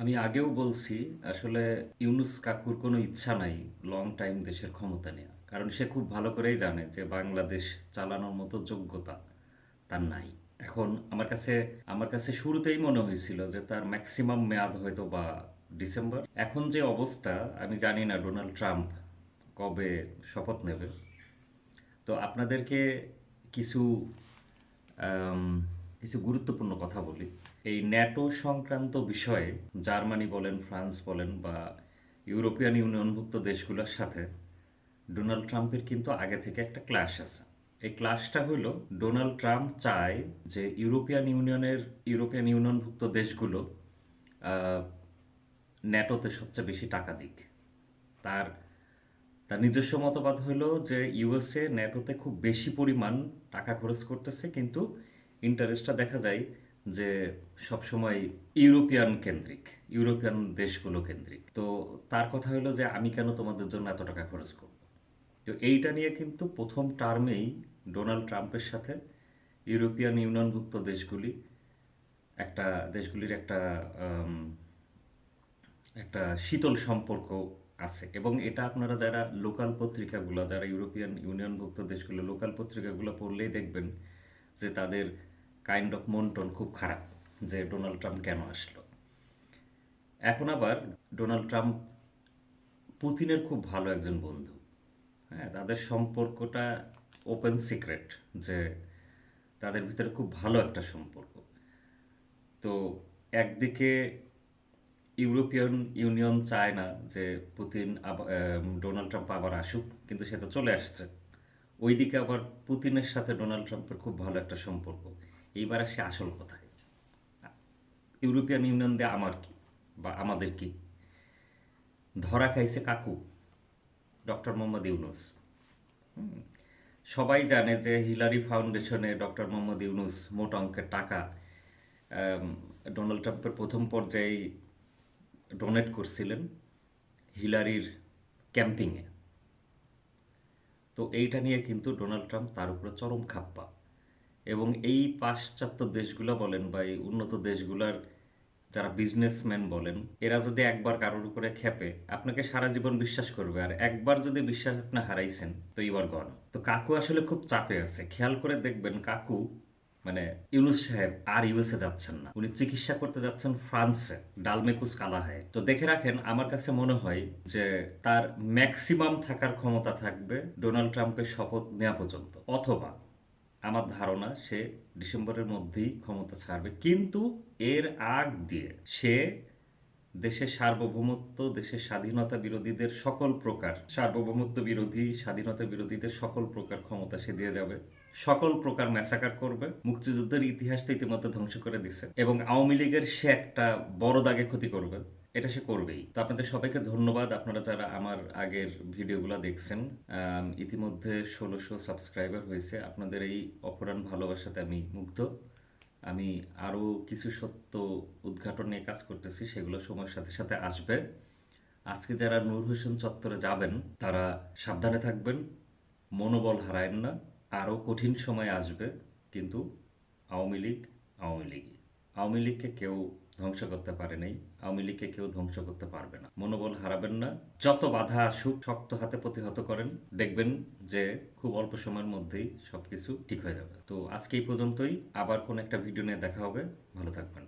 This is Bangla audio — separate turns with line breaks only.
আমি আগেও বলছি, আসলে ইউনুস কাকুর কোনো ইচ্ছা নাই লং টাইম দেশের ক্ষমতা নেওয়া কারণ সে খুব ভালো করেই জানে যে বাংলাদেশ চালানোর মতো যোগ্যতা তার নাই। এখন আমার কাছে আমার কাছে শুরুতেই মনে হয়েছিল যে তার ম্যাক্সিমাম মেয়াদ হয়তো বা ডিসেম্বর। এখন যে অবস্থা, আমি জানি না ডোনাল্ড ট্রাম্প কবে শপথ নেবে। তো আপনাদেরকে কিছু কিছু গুরুত্বপূর্ণ কথা বলি। এই ন্যাটো সংক্রান্ত বিষয়ে জার্মানি বলেন, ফ্রান্স বলেন বা ইউরোপিয়ান ইউনিয়নভুক্ত দেশগুলোর সাথে ডোনাল্ড ট্রাম্পের কিন্তু আগে থেকে একটা ক্লাশ আছে। এই ক্লাশটা হলো ডোনাল্ড ট্রাম্প চায় যে ইউরোপিয়ান ইউনিয়নের, ইউরোপিয়ান ইউনিয়নভুক্ত দেশগুলো ন্যাটোতে সবচেয়ে বেশি টাকা দিক। তার তার নিজস্ব মতবাদ হলো যে ইউএসএ ন্যাটোতে খুব বেশি পরিমাণ টাকা খরচ করতেছে, কিন্তু ইন্টারেস্টটা দেখা যায় যে সবসময় ইউরোপিয়ান কেন্দ্রিক, ইউরোপিয়ান দেশগুলো কেন্দ্রিক। তো তার কথা হলো যে আমি কেন তোমাদের জন্য এত টাকা খরচ করব? তো এইটা নিয়ে কিন্তু প্রথম টার্মেই ডোনাল্ড ট্রাম্পের সাথে ইউরোপিয়ান ইউনিয়নভুক্ত দেশগুলি একটা, দেশগুলির একটা একটা শীতল সম্পর্ক আছে। এবং এটা আপনারা যারা লোকাল পত্রিকাগুলো, যারা ইউরোপিয়ান ইউনিয়নভুক্ত দেশগুলো, লোকাল পত্রিকাগুলো পড়লেই দেখবেন যে তাদের কাইন্ড অফ মন মন্টন খুব খারাপ যে ডোনাল্ড ট্রাম্প কেন আসলো। এখন আবার ডোনাল্ড ট্রাম্প পুতিনের খুব ভালো একজন বন্ধু। হ্যাঁ তাদের সম্পর্কটা ওপেন সিক্রেট যে তাদের ভিতরে খুব ভালো একটা সম্পর্ক। তো একদিকে ইউরোপিয়ান ইউনিয়ন চায় না যে পুতিন ডোনাল্ড ট্রাম্প আবার আসুক, কিন্তু সে তো চলে আসছে। ওইদিকে আবার পুতিনের সাথে ডোনাল্ড ট্রাম্পের খুব ভালো একটা সম্পর্ক। এইবার আসে আসল কথায় ইউরোপিয়ান ইউনিয়ন দিয়ে আমার কি বা আমাদের কি? ধরা খাইছে কাকু, ডক্টর মোহাম্মদ ইউনুস। সবাই জানে যে হিলারি ফাউন্ডেশনে ডক্টর মোহাম্মদ ইউনুস মোট অঙ্কের টাকা ডোনাল্ড ট্রাম্পের প্রথম পর্যায়ে ডোনেট করছিলেন হিলারির ক্যাম্পিংয়ে। তো এইটা নিয়ে কিন্তু ডোনাল্ড ট্রাম্প তার উপরে চরম খাপ্পা। এবং এই পাশ্চাত্য দেশগুলো বলেন বা এই উন্নত দেশগুলোর যারা বিজনেসম্যান বলেন, এরা যদি একবার কারোর উপরে খেপে, আপনাকে সারা জীবন বিশ্বাস করবে। আর একবার যদি বিশ্বাস আপনি হারাইছেন, তো এবার গন তো কাকু আসলে খুব চাপে আছে। খেয়াল করে দেখবেন কাকু মানে ইউনুস সাহেব আর ইউএসএ যাচ্ছেন না। উনি চিকিৎসা করতে যাচ্ছেন ফ্রান্সে, ডালমেকুস কালাহায়। তো দেখে রাখেন, আমার কাছে মনে হয় যে তার ম্যাক্সিমাম থাকার ক্ষমতা থাকবে ডোনাল্ড ট্রাম্পের শপথ নেওয়া পর্যন্ত। অথবা আমার ধারণা সে ডিসেম্বরের মধ্যেই ক্ষমতা ছাড়বে। কিন্তু এর আগ দিয়ে সে দেশের সার্বভৌমত্ব, দেশের স্বাধীনতা বিরোধীদের সকল প্রকার, সার্বভৌমত্ব বিরোধী, স্বাধীনতা বিরোধীদের সকল প্রকার ক্ষমতা সে দিয়ে যাবে। সকল প্রকার ম্যাসাকার করবে। মুক্তিযুদ্ধের ইতিহাসটা ইতিমধ্যে ধ্বংস করে দিছে। এবং আওয়ামী লীগের সে একটা বড় দাগে ক্ষতি করবে। এটা সে করবেই। তো আপনাদের সবাইকে ধন্যবাদ। আপনারা যারা আমার আগের ভিডিওগুলো দেখছেন ইতিমধ্যে ষোলোশো সাবস্ক্রাইবার হয়েছে। আপনাদের এই অপরাণ ভালোবাসাতে আমি মুগ্ধ। আমি আরও কিছু সত্য উদ্ঘাটন নিয়ে কাজ করতেছি, সেগুলো সময়ের সাথে সাথে আসবে। আজকে যারা নূর হোসেন চত্বরে যাবেন, তারা সাবধানে থাকবেন, মনোবল হারায়েন না। আরও কঠিন সময় আসবে, কিন্তু আওয়ামী লীগ আওয়ামী লীগ আওয়ামী লীগকে কেউ ধ্বংস করতে পারে নাই, আওয়ামী লীগকে কেউ ধ্বংস করতে পারবে না। মনোবল হারাবেন না। যত বাধা আসুক, শক্ত হাতে প্রতিহত করেন। দেখবেন যে খুব অল্প সময়ের মধ্যেই সবকিছু ঠিক হয়ে যাবে। তো আজকে এই পর্যন্তই। আবার কোন একটা ভিডিও নিয়ে দেখা হবে। ভালো থাকবেন।